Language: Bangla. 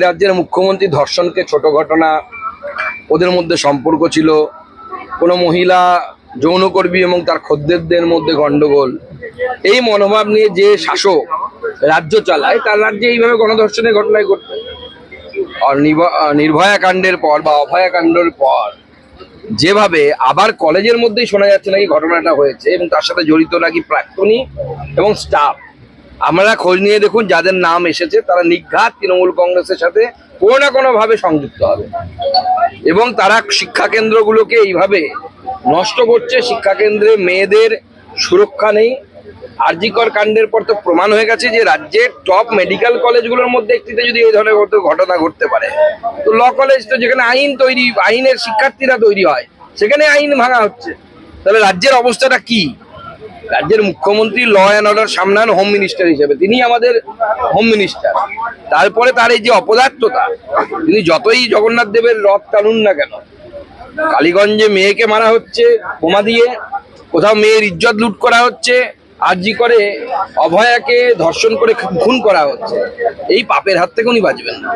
রাজ্যের মুখ্যমন্ত্রী ধর্ষণকে ছোট ঘটনা, ওদের মধ্যে সম্পর্ক ছিল। কোনো মহিলা, যৌনকর্মী এবং তার খদ্দেরদের মধ্যে গন্ডগোল। এই মনোভাব নিয়ে যে শাসক রাজ্য চালায়, তার রাজ্যে এইভাবে গণধর্ষণের ঘটনায় ঘটবে আর নির্ভ- নির্ভয়া কাণ্ডের পর বা অভয়া কাণ্ডের পর যেভাবে আবার কলেজের মধ্যেই শোনা যাচ্ছে নাকি ঘটনাটা হয়েছে এবং তার সাথে জড়িত নাকি প্রাক্তনী এবং স্টাফ আমরা খোঁজ নিয়ে দেখুন, যাদের নাম এসেছে, তারা নিঘাত তৃণমূল কংগ্রেসের সাথে কোনো না কোনো ভাবে সংযুক্ত হবে। এবং তারা শিক্ষা কেন্দ্রগুলোকে এইভাবে নষ্ট করছে। শিক্ষা কেন্দ্রে মেয়েদের সুরক্ষা নেই। আরজিকর কাণ্ডের পর তো প্রমাণ হয়ে গেছে যে রাজ্যের টপ মেডিকেল কলেজগুলোর মধ্যে একটিতে যদি এই ধরনের ঘটনা ঘটতে পারে, তো ল কলেজ তো যেখানে আইন তৈরি, আইনের শিক্ষার্থীরা তৈরি হয়, সেখানে আইন ভাঙা হচ্ছে। তাহলে রাজ্যের অবস্থাটা কি? রাজ্যের মুখ্যমন্ত্রী ল অ্যান্ড অর্ডার সামলান হোম মিনিস্টার হিসেবে। তিনি আমাদের হোম মিনিস্টার। তারপরে তার এই যে অপদার্থতা, তিনি যতই জগন্নাথ দেবের রথ টানুন না কেন, কালীগঞ্জে মেয়েকে মারা হচ্ছে, বোমা দিয়ে, কোথাও মেয়ের ইজ্জত লুট করা হচ্ছে, আরজি করে অভয়াকে ধর্ষণ করে খুন করা হচ্ছে, এই পাপের হাত থেকে উনি বাঁচবেন না।